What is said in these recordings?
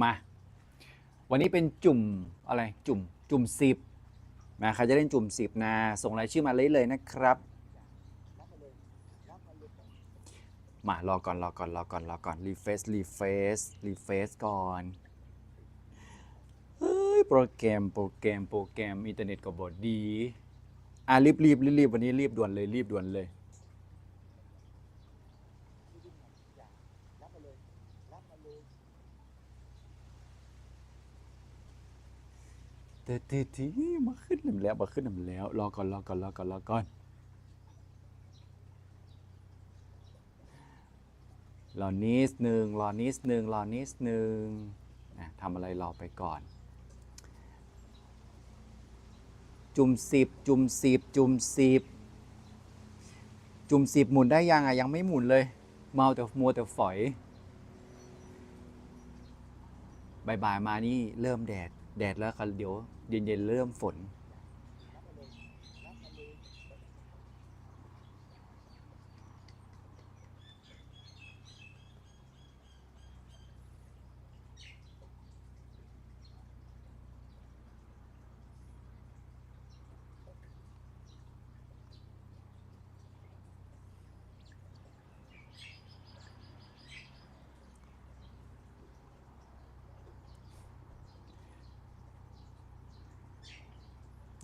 มา วันนี้เป็นจุ่มอะไรจุ่มจุ่มสิบนะใครจะเล่นจุ่มสิบนะส่งรายชื่อมาเลยเลยนะครับ มารอก่อนรอก่อนรอก่อนรอก่อนรีเฟซรีเฟซรีเฟซก่อนเฮ้ยโปรแกรมโปรแกรมโปรแกรมอินเทอร์เน็ตก็บอดีอะรีบรีบรีบวันนี้รีบด่วนเลยรีบด่วนเลย ตะเตะทีมาขึ้นนำแล้วมาขึ้นนำแล้วรอก่อนรอก่อนรอก่อนรอก่อนรอนิดหนึ่งรอนิดหนึ่งรอนิดหนึ่งนะทำอะไรรอไปก่อน จุ่มสิบจุ่มสิบจุ่มสิบจุ่มสิบหมุนได้ยังอะยังไม่หมุนเลย เมาแต่มัวแต่ฝอยบ่ายๆมานี่เริ่มแดด แดดแล้วครับเดี๋ยว เย็นๆเริ่มฝน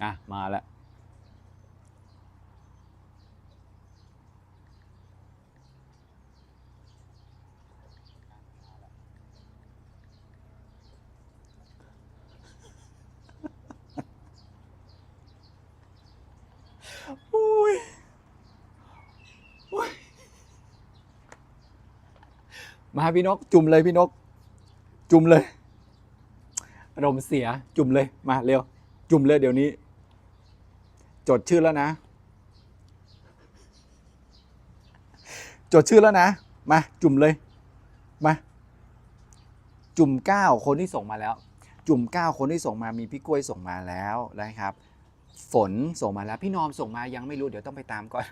อะ มาแล้วโอ้ยโอ้ย มาพี่นก จุ่มเลยพี่นก จุ่มเลยอารมณ์เสียจุ่มเลย มาเร็ว จุ่มเลยเดี๋ยวนี้ จดชื่อแล้วนะ จดชื่อแล้วนะ มา จุ่มเลย มา จุ่มเก้าคนที่ส่งมาแล้ว จุ่มเก้าคนที่ส่งมามีพี่กล้วยส่งมาแล้วนะครับ ฝนส่งมาแล้ว พี่นอมส่งมายังไม่รู้เดี๋ยวต้องไปตามก่อน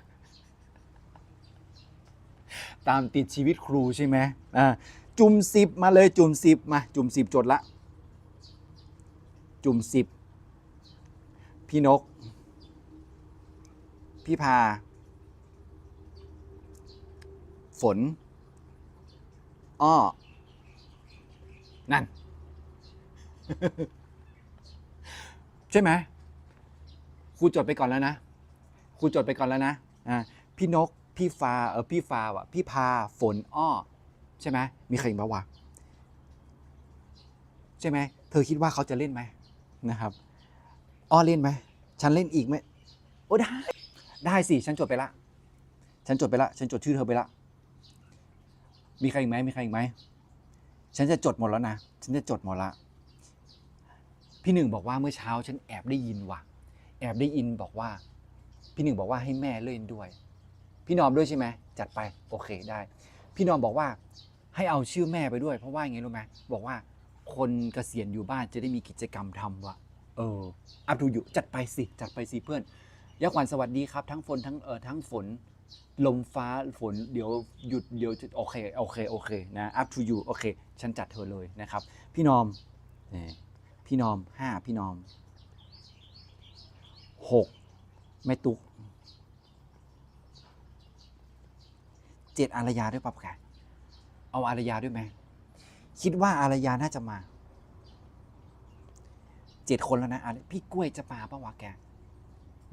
ตามติดชีวิตครูใช่ไหมอ่าจุ่มสิบมาเลยจุ่มสิบมา จุ่มสิบจดละ จุ่มสิบพี่นก พี่พา ฝน อ้อ นั่น ใช่ไหมครูจดไปก่อนแล้วนะครูจดไปก่อนแล้วนะอ่าพี่นก พี่ฟ้าเออพี่ฟ้าว่ะ พี่พา ฝน อ้อ ใช่ไหมมีใครอีกบ้างวะใช่ไหมเธอคิดว่าเขาจะเล่นไหมนะครับ อ้อเล่นไหม ฉันเล่นอีกไหม โอ้ได้ ได้สิฉันจดไปละ ฉันจดไปละ ฉันจดชื่อเธอไปละ มีใครอีกไหมมีใครอีกไหมฉันจะจดหมดแล้วนะ ฉันจะจดหมดละ พี่หนึ่งบอกว่าเมื่อเช้าฉันแอบได้ยินว่ะ แอบได้ยินบอกว่า พี่หนึ่งบอกว่าให้แม่เล่นด้วย พี่นอมด้วยใช่ไหมจัดไปโอเคได้ พี่นอมบอกว่าให้เอาชื่อแม่ไปด้วย เพราะว่าไงรู้ไหมบอกว่าคนเกษียณอยู่บ้านจะได้มีกิจกรรมทำว่ะ เอออัพทูอยู่จัดไปสิ จัดไปสิเพื่อน ยักษ์ขวัญสวัสดีครับ ทั้งฝนทั้งเออทั้งฝน ลมฟ้าฝนเดี๋ยวหยุดเดี๋ยวจะโอเคโอเคโอเคนะ up to you โอเค ฉันจัดเธอเลยนะครับ พี่นอมนี่พี่นอมห้าพี่นอมหกแม่ตุ๊กเจ็ดอารยาด้วยป่ะแกเอาอารยาด้วยไหมคิดว่าอารยาน่าจะมาเจ็ดคนแล้วนะอะพี่กล้วยจะปาปะวะแก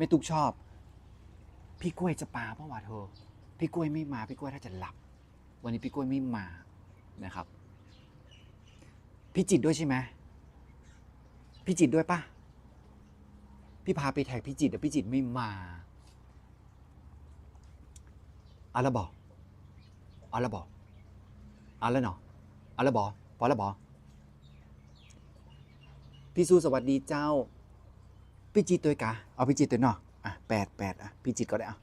ไม่ตุกชอบ พี่กล้วยจะปาปะวะเธอ พี่กล้วยไม่มา พี่กล้วยถ้าจะหลับ วันนี้พี่กล้วยไม่มานะครับ พี่จิตด้วยใช่ไหมพี่จิตด้วยปะพี่พาไปแท็กพี่จิตแต่พี่จิตไม่มาอาละบอกอาละบอกอาละเนาะอาละบอกพอละบอกพี่สู้สวัสดีเจ้า พี่จิตตัวกะเอาพี่จิตตัวเนาะอะแปดแปดอะพี่จิตก็ได้อะ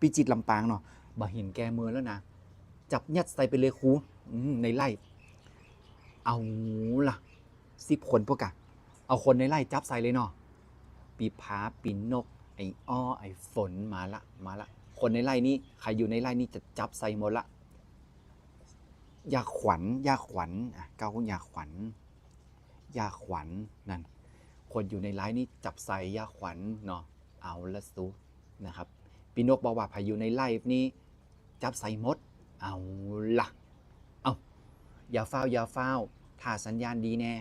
พี่จิตลำปางเนาะบ่เห็นแกมือแล้วนะจับยัดใส่ไปเลยครูในไล่เอาล่ะสิบคนพวกกะเอาคนในไล่จับใส่เลยเนาะปีผาปีนก ไอ้อ้อไอ้ฝนมาละมาละ คนในไล่นี้ใครอยู่ในไล่นี้จะจับใส่หมดละยาขวัญยาขวัญอะเก้าก็ยาขวัญยาขวัญนั่น คนอยู่ในไลน์นี่จับใส่ยาขวัญเนาะเอาละสุนะครับพี่นกบอกว่าพายุในไลฟ์นี่จับใส่มด เอาละเอาอย่าเฝ้าอย่าเฝ้าถ้าสัญญาณดีแน่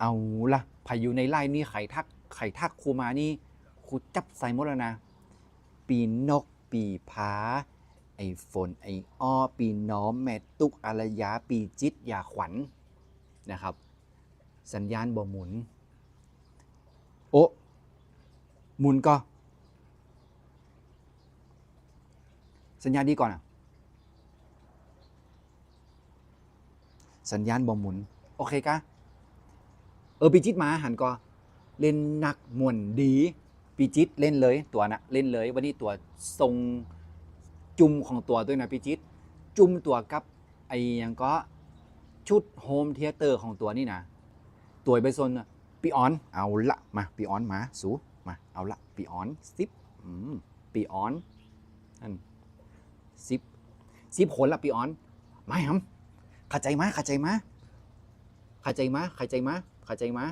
เอาละพายุในไลน์นี่ไข่ทักไข่ทักครูมานี่ครูจับใส่มดแล้วนะ ปีนก ปีผาไอฝนไออ้อ ปีน้อมแม่ตุกอารยา ปีจิตยาขวัญนะครับ สัญญาณบ่หมุน โอะหมุนก็สัญญาณดีก่อนอะ สัญญาณบ่หมุน โอเคกะเออปีจิตมาหันก็เล่นหนักม่วนดีปีจิตเล่นเลยตัวนะเล่นเลย วันนี้ตัวทรงจุ่มของตัวด้วยนะปีจิต จุ่มตัวกับไอ้ยังก็ชุดโฮมเทเตอร์ของตัวนี่นะตัวไปโซนน่ะ ปีออน เอาละมาปีออนมาสูมาเอาละปีออนสิบอืมปีออนนั่นสิบสิบคนละปีออนไม่ฮัมเข้าใจมาเข้าใจมาเข้าใจมาเข้าใจมาเข้าใจมา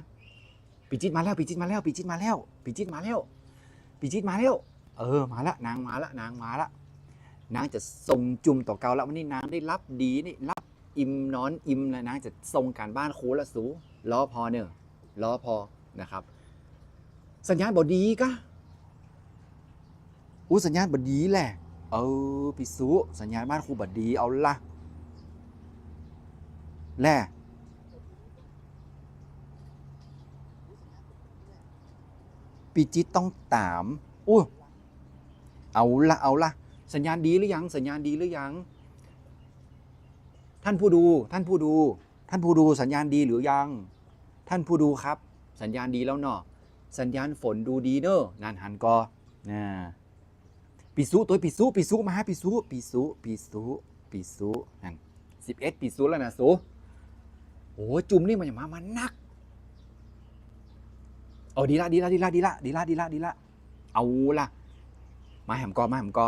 ปีจิตมาแล้วปีจิตมาแล้วปีจิตมาแล้วปีจิตมาแล้วปีจิตมาแล้วเออมาละนางมาละนางมาละนางจะทรงจุ่มต่อเกาแล้ววันนี้นางได้รับดีนี่รับอิ่มนอนอิ่มแล้วนางจะทรงการบ้านครูละสูล้อพอเนอะ ล้อพอนะครับ สัญญาณบอดีกะอู้สัญญาณบอดีแหละ เออพี่สุสัญญาณบ้านครูบอดีเอาละแหละปีจิตต้องตามอู้เอาละเอาละสัญญาณดีหรือยัง สัญญาณดีหรือยัง ท่านผู้ดู ท่านผู้ดู ท่านผู้ดูสัญญาณดีหรือยัง ท่านผู้ดูครับ สัญญาณดีแล้วเนาะสัญญาณฝนดูดีเนอะนานหันก็นะปีสุตัวปีสุปีสุมาฮะปีสุปีสุปีสุปีสุนั่นสิบเอ็ดปีสุแล้วนะสุโอ้จุ่มนี่มันอย่ามามันนักโอ้ดีละดีละดีละดีละดีละดีละดีละเอาละมาแหมกอมาแหมกอ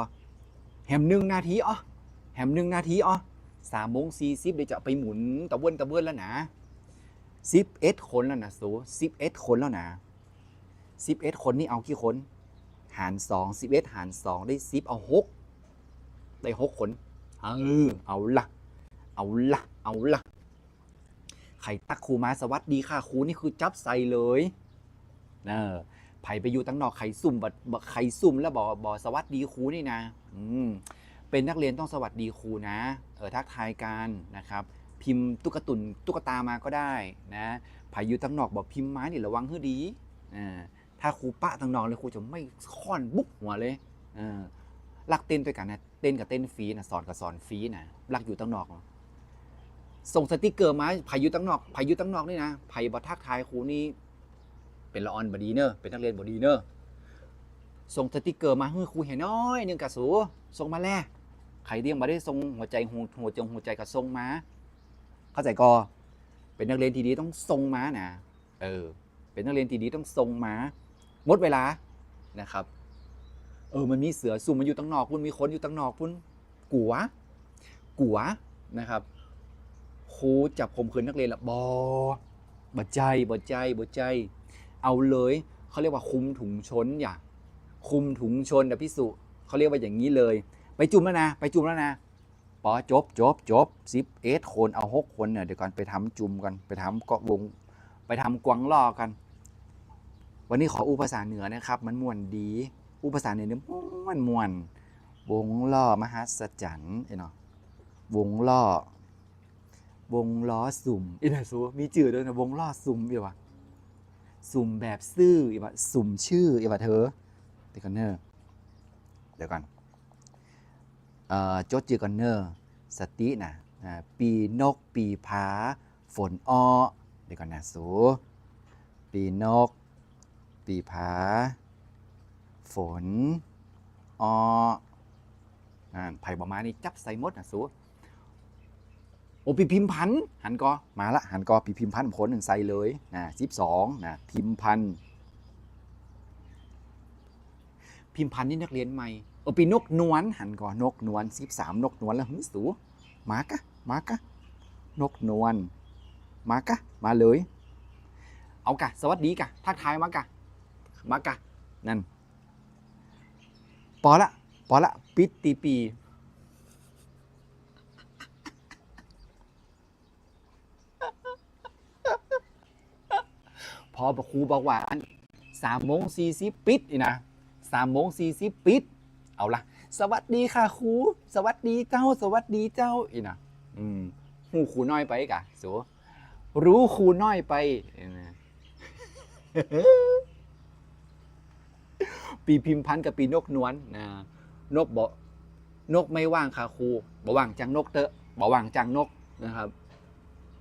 แหมหนึ่งนาทีอ๋อแหมหนึ่งนาทีอ๋อสามโมงสี่สิบเดี๋ยวจะไปหมุนตะเวนตะเวนแล้วนะ สิบเอ็ดคนแล้วนะสูสิบเอ็ดคนแล้วนะสิบเอ็ดคนนี่เอากี่คน หารสองสิบเอ็ดหารสองได้สิบเอาหกได้หกคนเออเอาละเอาละเอาละใครตักครูมาสวัสดีค่ะครูนี่คือจับใส่เลยเออไผไปอยู่ตั้งนอกไข่ซุ่มบัดไข่ซุ่มแล้วบอกบอกสวัสดีครูนี่นะ อืมเป็นนักเรียนต้องสวัสดีครูนะ เออทักทายกันนะครับ พิมพ์ตุ๊กตุนตุ๊กตามาก็ได้นะไผอยู่ตั้งนอกบอกพิมพ์ไม้นี่ระวังให้ดีอ่าถ้าครูปะตั้งนอกเลยครูจะไม่ค่อนบุกหัวเลยเออรักเต้นด้วยกันนะเต้นกับเต้นฟรีนะสอนกับสอนฟรีนะรักอยู่ตั้งนอกส่งสติกเกอร์มาไผอยู่ตั้งนอกไผอยู่ตั้งนอกนี่นะไผบอทักทายครูนี่เป็นละออนบดีเนอะเป็นนักเรียนบดีเนอะส่งสติกเกอร์มาให้ยครูเห็นน้อยหนึ่งกระสูส่งมาแล้วใครที่ยังม่ได้ส่งหัวใจหัวหัวจหัวใจกับส่งมา เข้าใจก็เป็นนักเรียนที่ดีต้องส่งมานะเออ เป็นนักเรียนที่ดีต้องส่งมาหมดเวลานะครับ เออมันมีเสือซุ่มมันอยู่ตั้งนอกพุ่นมีคนอยู่ตั้งนอกพุ่นกัวกัวนะครับครูจับข่มขืนนักเรียนละบอบดใจบดใจบดใจ เอาเลยเขาเรียกว่าคุมถุงชนอย่าคุมถุงชนนะพี่สุเขาเรียกว่าอย่างนี้เลย ไปจุ่มแล้วนะ ไปจุ่มแล้วนะ ปอจบจบจบสิบเอ็ดคนเอาหกคนเนี่ยเดี๋ยวก่อนไปทำจุ่มกันไปทำเกาะวง ไปทำกวางล่อกัน วันนี้ขออุภาษาเหนือนะครับ มันม่วนดี อุภาษาเหนือเนี่ยม่วนม่วน วงล่อมหัศจรรย์ไอ้เนาะวงล่อ วงล้อสุ่มอีนะซูมีจื่อด้วยนะวงล้อสุ่มอีวะสุ่มแบบซื่ออีว่าสุ่มชื่ออีว่าเธอเดี๋ยวก่อนเนอร์เดี๋ยวก่อน จดจือก่อนเนอร์สตินะอ่าปีนก ปีผา ฝนอ้อเดี๋ยวก่อนนะสู ปีนก ปีผา ฝนอ้ออ่าไผ่บอมานี่จับใส่มดนะสูโอ้ปีพิมพ์พันธ์หันกอมาละหันกอปีพิมพ์พันธ์ผลหนึ่งใส่เลยนะสิบสองนะพิมพ์พันธุ์ พิมพ์พันธุ์นี่นักเรียนใหม่โอปีนกนวลหันก่อนนกนวลสิบสามนกนวลแล้วหึสูมากะมากะนกนวลมากะมาเลย เอากะสวัสดีกะทักทายมากะมากะนั่นพอละพอละปิดตีปีพอครูบอกว่านสามโมงสี่สิบปิดนี่นะ สามโมงสี่สิบปิด เอาละสวัสดีค่ะครูสวัสดีเจ้า สวัสดีเจ้าอีนะอืมหูครูน้อยไปกะสูรู้ครูน้อยไปอีนะปีพิมพันธ์กับปีนกนวลนะนกบอกนกไม่ว่างค่ะครูบ่ว่างจังนกเตอะบ่ว่างจังนกนะครับ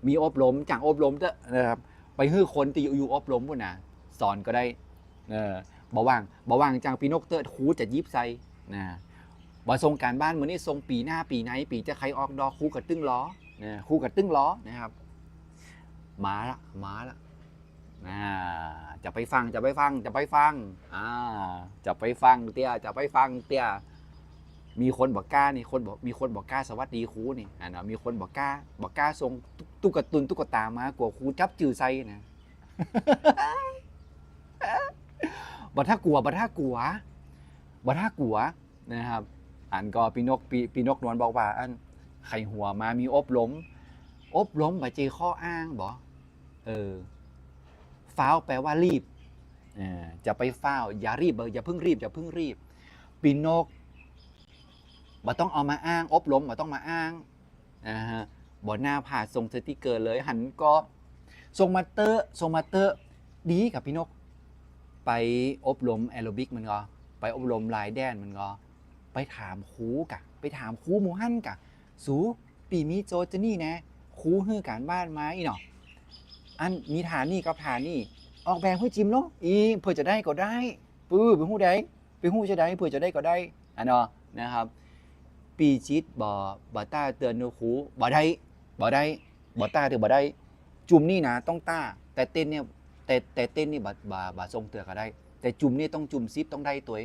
มีอบรมจังอบรมเตอะนะครับ ไปฮื้อคนที่อยู่อบรมพุ่นนะสอนก็ได้ เออ บ่ว่างบ่ว่างจังปีนกเตอะครูจะยิบใส่นะบ่ทรงการบ้านเหมือนนี่ทรงปีหน้าปีไหน ปีจะใครออกดอกคูกับตึ้งล้อนะคูกับตึ้งล้อนะครับมาละมาละนะจะไปฟังจะไปฟังจะไปฟังอ่าจะไปฟังเตี้ยจะไปฟังเตี้ยมีคนบอกกล้านี่คนบอกมีคนบอกกล้าสวัสดีครูนี่อ่าเนาะมีคนบอกกล้าบอกกล้าทรงตุ๊กตุ๊กตุนตุ๊กตามากลัวครูจับจือใส่นะ บัท่ากลัวบัท่ากลัวบัท่ากลัวนะครับ อันก็ปีนกปีปีนกนวลบอกว่า อันไข่หัวมามีอบรมอบรมบาเจข้ออ้างบอเออฟ้าวแปลว่ารีบจะไปฟ้าวอย่ารีบเอออย่าเพิ่งรีบอย่าเพิ่งรีบปีนกบ่ต้องเอามาอ้าง อบรมบ่ต้องมาอ้างนะฮะบ่หน้าผ่าทรงสติเกอร์เลย หันก็ทรงมาเตอร์ทรงมาเตอร์ดีกับพี่นก ไปอบรมแอโรบิกมันก็ไปอบรมลายแดนมันก็ไปถามครูกะ ไปถามครูหมูฮั่นกะ สูปีมีโจจะนี่นะครูฮื้อการบ้านมาอีเนาะอันมีฐานนี่กับฐานนี่ ออกแบบให้จิมเนาะอีเพื่อจะได้ก็ได้ปื้อเป็นหู้ใดเป็นหู้จะได้เพื่อจะได้ก็ได้อันเนาะนะครับ ปีจิตบ่บ่ต้าเตือนครูบ่ได้บ่ได้บ่ต้าเตือนบ่ได้ จุ่มนี่นะต้องต้า แต่เต้นเนี่ย แต่แต่เต้นนี่บาบาบาทรงเตือก็ได้ แต่จุ่มนี่ต้องจุ่มซิปต้องได้ตัว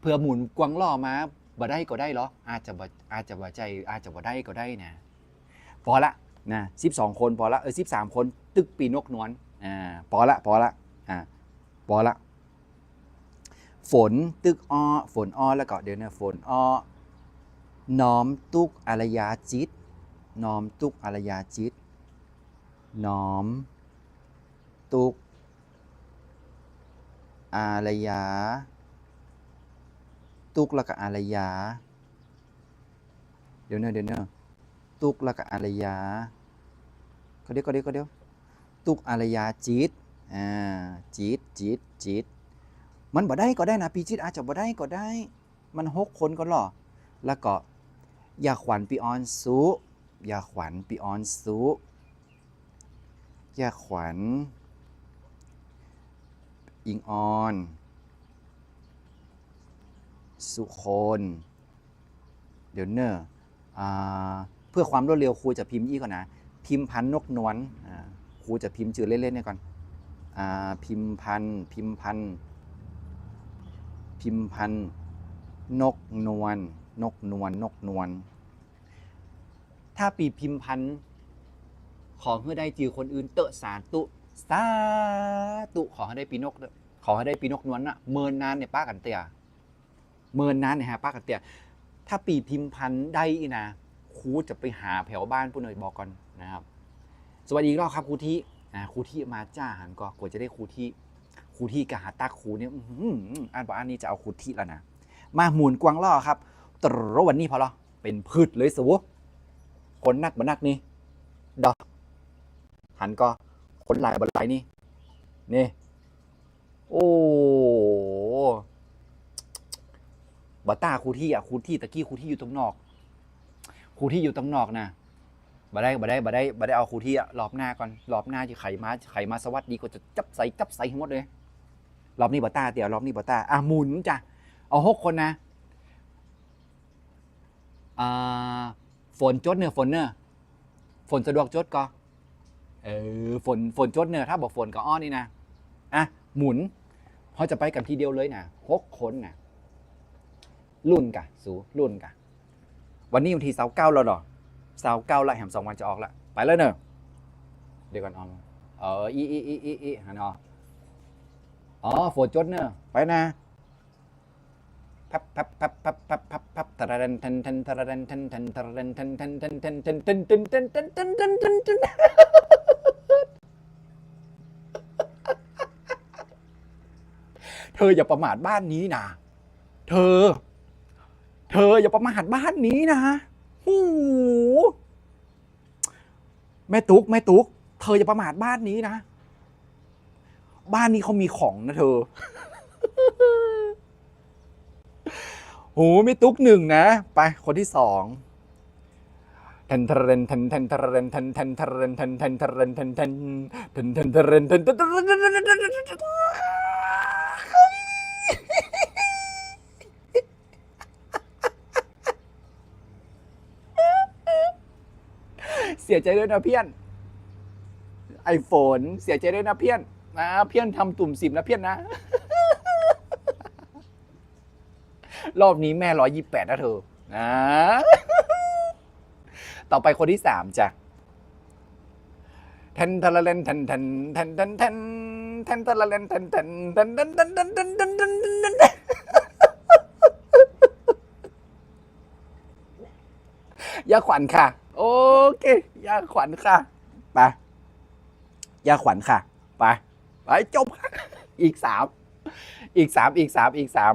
เพื่อหมุนกวางล่อมาบ่ได้ก็ได้เหรออาจจะบ่อาจจะบ่ใจอาจจะบ่ได้ก็ได้นะพอละนะสิบสองคนพอละเออสิบสามคน ตึกปีนกนวลอ่าพอละพอละอ่าพอละ ฝนตึกอ้อฝนอ้อแล้วก็เดี๋ยวนะฝนอ้อน้อมตุกอารยาจิต น้อมตุกอารยาจิต น้อม ตุก อารยา ตุกล้วก็อารยา เดี๋ยวเนอะเดี๋ยวเนอะตุกล้วก็อารยาก็เดี๋ยวก็เดี๋ยวก็เดี๋ยวตุกอารยาจิต อ่า จิต จิต จิต มันบ่ได้ก็ได้นะปีจิตอาจจะบ่ได้ก็ได้ มันหกคนก็หรอ แล้วก็ยาขวัญปีออนสุยาขวัญปีออนสุยาขวัญ อิงออน สุคนเดี๋ยวเนอร์เพื่อความรวดเร็วครูจะพิมพ์อีกก่อนนะ พิมพ์พันนกนวลครูจะพิมพ์ชื่อเล่นๆเนี่ยก่อนอพิมพ์พันพิมพ์พันพิมพ์พันนกนวลนกนวลนกนวลถ้าปีพิมพ์พันขอเพื่อได้จือคนอื่นเตอะสารตุ สาตุขอให้ได้ปีนก ขอให้ได้ปีนกนวลน่ะเมินนานเนี่ยป้ากันเตียเมินนานเนี่ยฮะป้ากันเตียถ้าปีพิมพ์พันได้อีนะครูจะไปหาแถวบ้านผู้หน่อยบอกก่อนนะครับ สวัสดีอีกรอบครับครูที่อ่าครูที่มาจ้าหันก็กว่าจะได้ครูที่ครูที่กะหาตักครูเนี่ยอื้อหืออ่านบอกอันนี้จะเอาครูที่แล้วนะมาหมุนกวางล่อครับตรวันนี้พอละเป็นพืชเลยสูคนนักบ่นักนี่ดอกหันก็ นหลายบนหลนี่นี่ โอ้บัตตาครูที่อะครูที่ตะกี้ครูที่อยู่ตรงนอกครูที่อยู่ตรงนอกนะบ่ได้บ่ได้บ่ได้บ่ได้เอาครูที่อะรอบหน้าก่อนรอบหน้าจะไขมาไขมาสวัสดีก็จะจับใส่จับใส่ให้งหมดเลยรอบนี้บัตตาเดี๋ยวรอบนี้บัตตาอะหมุนจ้ะเอาหกคนนะอ่าฝนจดเนอฝนเนอฝนสะดวกจดก็ เออฝนฝนจดเนอะถ้าบอกฝนก็อ้อนนี่นะอะหมุนพอจะไปกันทีเดียวเลยนะหกคนนะรุ่นกะสูรุ่นกะ วันนี้วันที่เสาเก้าแล้วหรอสาวเก้าละแหมสองวันจะออกละไปเลยเนอะเดี๋ยวก่อนออมเอออีอีอีอีอีหันอออ๋อโฟจดเนอะไปนะ พับพับพับพับพับพับพับตะระดันทันทันตะระดันทันทันตะระดันทันทันทันทันทันทันทันทันทันทันทันทันทันทันเธออย่าประมาทบ้านนี้นะเธอ เธออย่าประมาทบ้านนี้นะหูแม่ตุ๊กแม่ตุ๊กเธออย่าประมาทบ้านนี้นะ บ้านนี้เขามีของนะเธอ โหแม่ตุ๊กหนึ่งนะ ไปคนที่สองทันทรนทันทันทรนทันทันทรนทันทันทรนทันทันทันทันทรนทันทันทรนทันทันทันทันเสียใจด้วยนะเพี้ยนไอโฟนเสียใจด้วยนะเพี้ยนนะเพี้ยนทำตุ่มสิบนะเพี้ยนนะ รอบนี้แม่ร้อยยี่แปดนะเธอนะต่อไปคนที่สามจ้ะทันทะละเลนทันทันทันทันทันทันทะละเลนทันทันทันทันทันทันทันทันทันทันทันยาขวัญค่ะ โอเคยาขวัญค่ะไปยาขวัญค่ะ ไป ไปจบ อีกสาม อีกสาม อีกสาม อีกสาม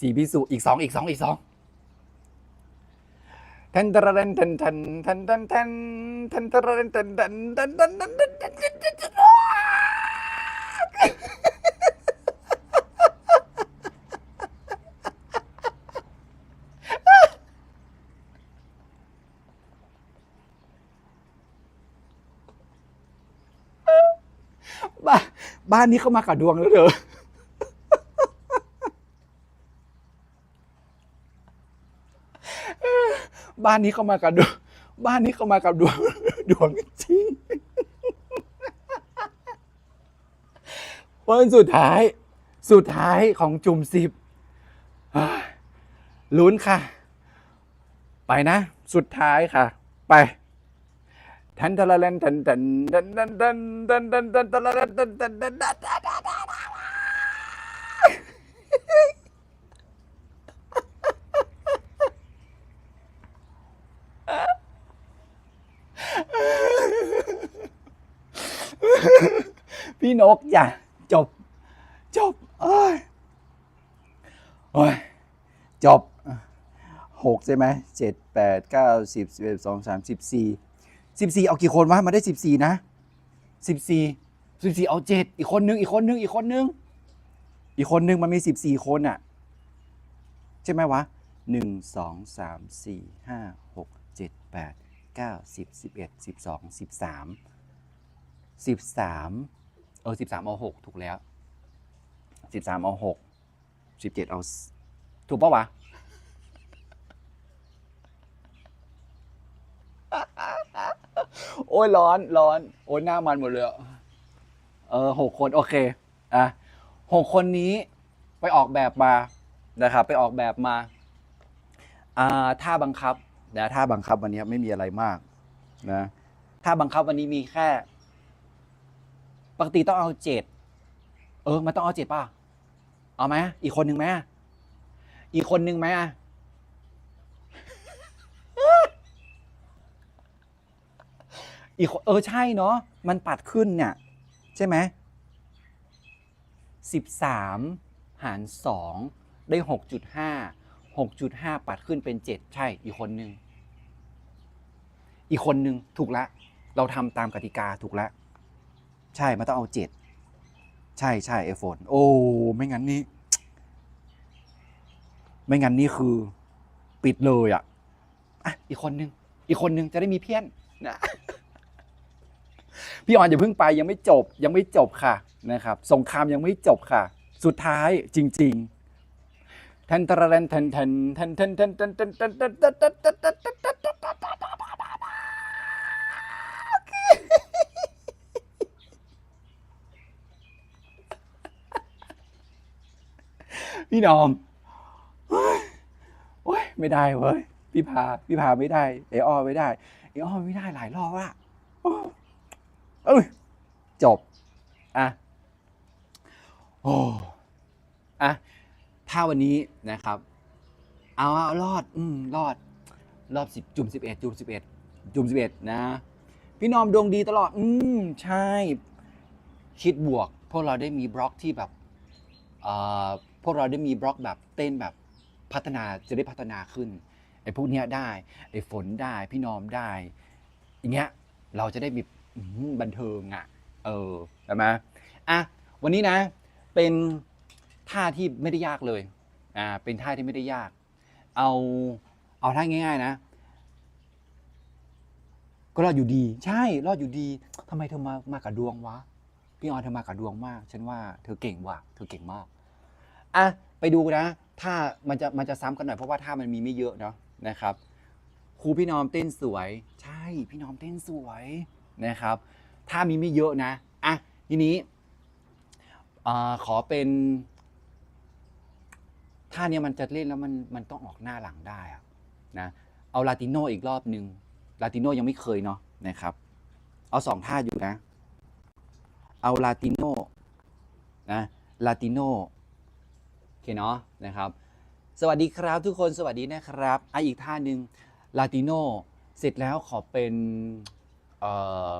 สี่พิสุอีกสองอีกสองอีกสองทันตะระเรนทันทันทันทันทันทันตะระเรนทันทันทันทันทันทันทันทันทันทันบ้านบ้านนี้เข้ามากับดวงแล้วเธอ บ้านนี้เข้ามากับดวงบ้านนี้เข้ามากับดวงดวงจริงวันสุดท้ายสุดท้ายของจุ่มสิบลุ้นค่ะ ไปนะ สุดท้ายค่ะ ไปทันทะลเลนทันทันทันทันทันทันทันทันทะละเลนทันทันทันทันทัน พี่นกอย่าจบ จบเอ้ยโอ้ยจบหกใช่ไหมเจ็ดแปดเก้าสิบสิบเอ็ดสองสามสิบสี่สิบสี่เอากี่คนวะมาได้สิบสี่นะสิบสี่สิบสี่เอาเจ็ดอีกคนนึงอีกคนนึงอีกคนนึงอีกคนนึงมันมีสิบสี่คนอะใช่ไหมวะหนึ่งสองสามสี่ห้าหกเจ็ดแปดเก้าสิบสิบเอ็ดสิบสองสิบสามสิบสาม ออสิบสามเอาหกถูกแล้วสิบสามเอาหกสิบเจ็ดเอาถูกปะวะโอ้ยร้อนร้อนโอ้ยหน้ามันหมดเลยเออหกคนโอเคอะหกคนนี้ไปออกแบบมานะครับไปออกแบบมาอ่าท่าบังคับนะท่าบังคับวันนี้ไม่มีอะไรมากนะท่าบังคับวันนี้มีแค่ ปกติต้องเอาเจ็ดเออ มันต้องเอาเจ็ดป่ะ เอาไหมอีกคนหนึ่งไหมอีกคนหนึ่งไหมอีกคนเออใช่เนาะมันปัดขึ้นเนี่ย ใช่ไหมสิบสามหารสองได้หกจุดห้าหกจุดห้าปัดขึ้นเป็นเจ็ดใช่ อีกคนหนึ่งอีกคนหนึ่งถูกละ เราทำตามกติกาถูกละ ใช่มันต้องเอาเจ็ดใช่ใช่ไอโฟนโอ้ไม่งั้นนี่ ไม่งั้นนี่คือ ปิดเลยอะอะอีกคนนึง อีกคนนึงจะได้มีเพี้ยนนะพี่ออนอย่าเพิ่งไปยังไม่จบยังไม่จบค่ะนะครับสงครามยังไม่จบค่ะ สุดท้ายจริงๆทันตระเรนทันทันทันทันทันทันทันทันทันทันทันทันทันทันทันทัน พี่น้อมเฮ้ยโอ้ยไม่ได้เว้ยพี่พาพี่พาไม่ได้เออ้อไม่ได้เออ้อไม่ได้หลายรอบละเอ้ยจบอะโอ้อะถ้าวันนี้นะครับ เอาอรอด อืมรอด รอบสิบจุ่มสิบเอ็ดจุ่มสิบเอ็ดจุ่มสิบเอ็ดนะ พี่นอมดวงดีตลอด อืมใช่ คิดบวก พวกเราได้มีบล็อกที่แบบอ่อ พวกเราได้มีบล็อกแบบเต้นแบบพัฒนาจะได้พัฒนาขึ้นไอ้พวกเนี้ยได้ไอ้ฝนได้พี่นอมได้อย่างเงี้ยเราจะได้มีบันเทิงอะเออใช่ไหมอะวันนี้นะเป็นท่าที่ไม่ได้ยากเลยอ่าเป็นท่าที่ไม่ได้ยาก เอาเอาท่าง่าย ๆ นะ ก็รอดอยู่ดี ใช่รอดอยู่ดีทำไมเธอมามากับดวงวะพี่ออนเธอมากับดวงมาก ฉันว่าเธอเก่งว่ะเธอเก่งมาก อะไปดูนะถ้ามันจะมันจะซ้ำกันหน่อยเพราะว่าท่ามันมีไม่เยอะเนาะนะครับครูพี่น้อมเต้นสวย ใช่พี่น้อมเต้นสวยนะครับถ้ามีไม่เยอะนะอะทีนี้ขอเป็นท่าเนี้ยมันจะเล่นแล้วมันมันต้องออกหน้าหลังได้อะนะเอาลาติโนอีกรอบหนึ่งลาติโนยังไม่เคยเนาะนะครับ เอาสองท่าอยู่นะ เอาลาติโนนะลาติโน เคเนาะนะครับ สวัสดีครับทุกคนสวัสดีนะครับอะอีกท่าหนึ่งลาติโนเสร็จแล้วขอเป็นเอ่อ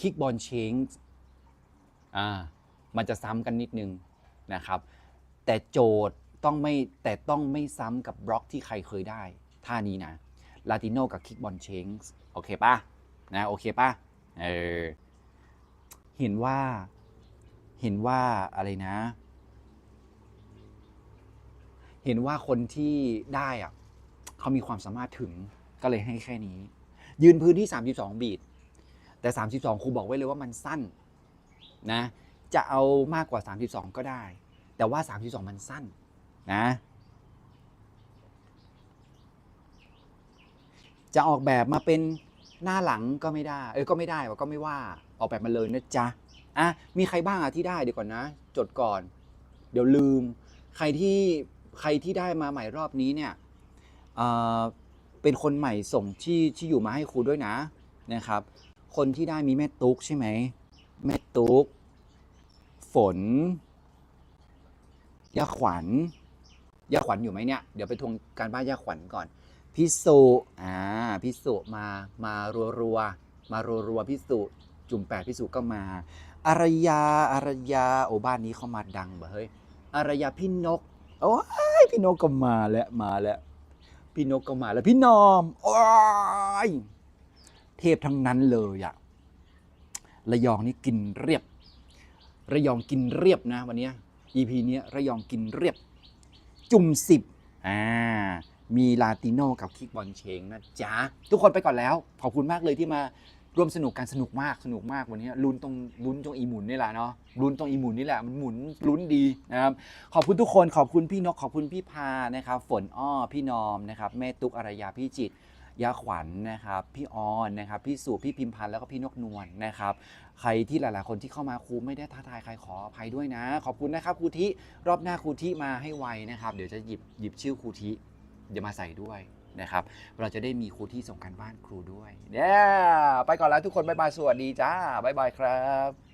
คิกบอลเชงอ่ามันจะซ้ำกันนิดนึงนะครับ แต่โจทย์ต้องไม่แต่ต้องไม่ซ้ำกับบล็อกที่ใครเคยได้ ท่านี้นะลาติโนกับคิกบอลเชงโอเคป่ะนะโอเคป่ะเออเห็นว่า เห็นว่าอะไรนะ เห็นว่าคนที่ได้อะเขามีความสามารถถึงก็เลยให้แค่นี้ ยืนพื้นที่ 32 บีทแต่ 32ครูบอกไว้เลยว่ามันสั้นนะจะเอามากกว่า 32 ก็ได้ แต่ว่า 32 มันสั้นนะจะออกแบบมาเป็นหน้าหลังก็ไม่ได้ เออก็ไม่ได้ก็ไม่ว่า ออกแบบมาเลยนะจ๊ะ อะมีใครบ้างอะที่ได้เดี๋ยวก่อนนะ จดก่อน เดี๋ยวลืม ใครที่ใครที่ได้มาใหม่รอบนี้เนี่ยเอ่อเป็นคนใหม่ส่งที่ที่อยู่มาให้ครูด้วยนะนะครับ คนที่ได้มีแม่ตุ๊กใช่ไหมแม่ตุ๊กฝนย่าขวัญย่าขวัญอยู่ไหมเนี่ยเดี๋ยวไปทวงการบ้านย่าขวัญก่อนพี่สุอ่าพี่สุมามารัวรัวมารัวรัวพี่สุจุ่มแปดพี่สุก็มา อารยาอารยาโอ้บ้านนี้เขามาดังเบอเฮ้ยอารยาพี่นกโอ้ยพี่นกก็มาแล้วมาแล้ว พี่นกก็มาแล้วพี่นอมโอ้ยเทพทั้งนั้นเลยอะระยองนี่กินเรียบ ระยองกินเรียบนะ วันนี้ EP เนี้ยระยองกินเรียบ จุ่มสิบอ่ามีลาติโนกับคิกบอลเชงนะจ๊ะ ทุกคนไปก่อนแล้ว ขอบคุณมากเลยที่มา ร่วมสนุกกันสนุกมากสนุกมากวันนี้ลุ้นตรงลุ้นตรงอีหมุนนี่แหละเนาะลุ้นตรงอีหมุนนี่แหละมันหมุนลุ้นดีนะครับขอบคุณทุกคนขอบคุณพี่นกขอบคุณพี่พานะครับฝนอ้อพี่นอมนะครับแม่ตุ๊กอารยาพี่จิตยาขวัญนะครับพี่ออนนะครับพี่สุพี่พิมพันธ์แล้วก็พี่นกนวลนะครับ ใครที่หลาย ๆ คนที่เข้ามาครูไม่ได้ท้าทายใครขออภัยด้วยนะ ขอบคุณนะครับครูทิรอบหน้าครูทิมาให้ไวนะครับ เดี๋ยวจะหยิบหยิบชื่อครูทิเดี๋ยวมาใส่ด้วย นะครับ เราจะได้มีครูที่ส่งการบ้านครูด้วยเนี่ยไปก่อนแล้วทุกคนบ๊ายบายสวัสดีจ้าบ๊ายบายครับ